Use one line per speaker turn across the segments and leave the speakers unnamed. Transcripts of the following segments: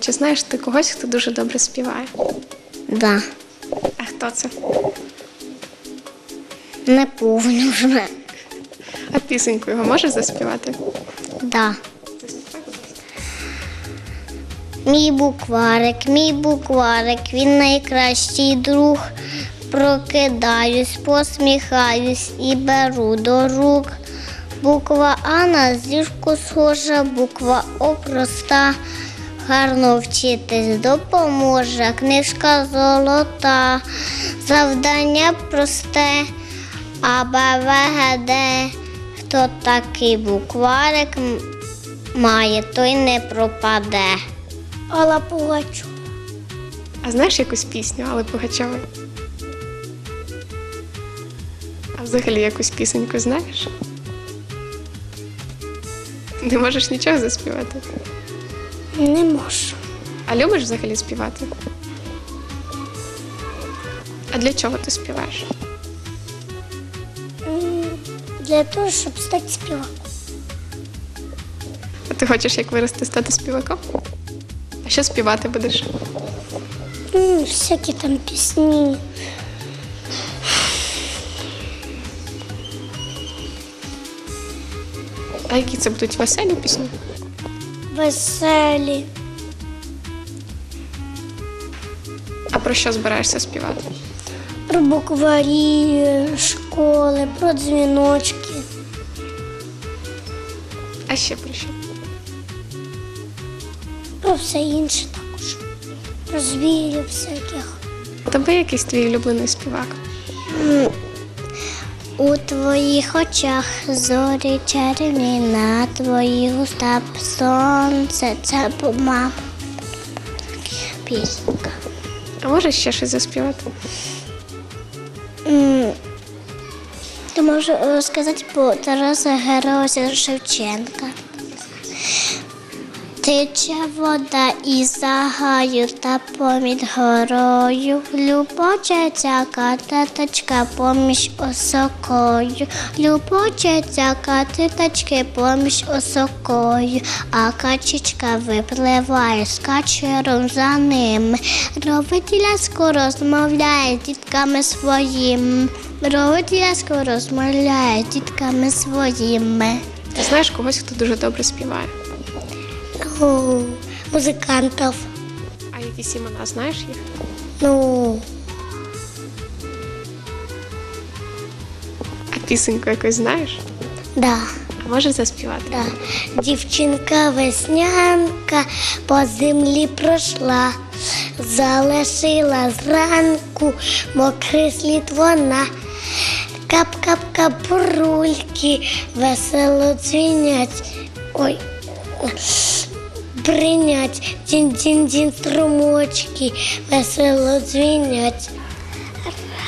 чи знаєш ти когось, хто дуже добре співає?
Да.
А хто це?
Не повню вже.
А пісеньку його можеш заспівати?
Да. Мій букварик, мій букварик, він найкращий друг. Прокидаюсь, посміхаюсь і беру до рук. Буква А на зірку схожа, буква О проста. Гарно вчитись допоможе, книжка золота, завдання просте, А Б В Г Д. Хто такий букварик має, той не пропаде. Алла Пугачу.
А знаєш якусь пісню, але Пугачової? А взагалі якусь пісеньку знаєш? Не можеш нічого заспівати.
Не можу.
А любиш взагалі співати? А для чого ти співаєш?
Для того, щоб стати співаком.
А ти хочеш як вирости стати співаком? А що співати будеш?
Всякі там пісні.
А які це будуть веселі пісні?
Веселі.
А про що збираєшся співати?
Про букварі, школи, про дзвіночки.
А ще про що?
Про все інше також. Про звірів всяких.
У тебе якийсь твій улюблений співак?
У твоїх очах зорі чарівні, на твоїх устах сонце, це мама. Пісенька.
А можеш ще щось заспівати?
Ти можу розказати про Тараса Героя Шевченка. Тече вода із загаю та помід горою, Любочеться кататочка поміж осокою, Любочеться кататочки поміж осокою, а качечка випливає з качером за ними. Робить ляско розмовляє з дітками своїми. Робить ляско розмовляє з дітками своїми.
Ти знаєш когось, хто дуже добре співає?
Музикантів.
А якісь імена знаєш їх?
Ну,
А пісеньку якусь знаєш?
да,
А можеш заспівати?
да. Дівчинка веснянка по землі пройшла, залишила зранку мокрий слід вона. Кап-кап-кап бурульки весело дзвінять. Ой. Бринять дін-дін-дін струмочки, весело дзвінять.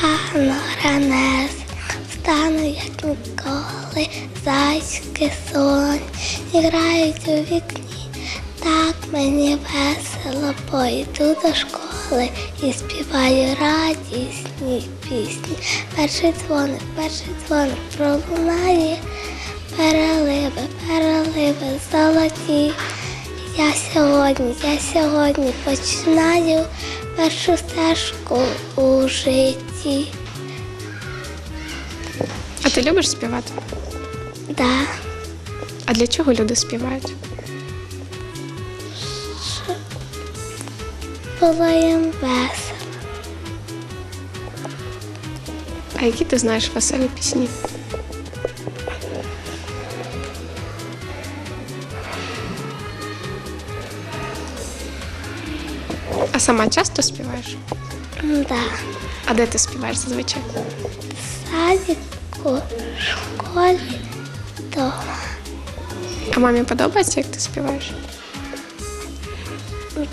Рано ранес, встану, як ніколи, зайське сон, грають у вікні, так мені весело, пойду до школи і співаю радісні пісні. Перший дзвоник, перший дзвоник пролунає, переливи, переливи золоті. Я сьогодні, я сьогодні починаю першу стежку у житті.
А ти любиш співати?
Да.
А для чого люди співають?
Було їм весело.
А які ти знаєш веселі пісні? А сама часто співаєш?
Да.
А де ти співаєш зазвичай?
В садіку, в школі, вдома.
А мамі подобається, як ти співаєш?
Да.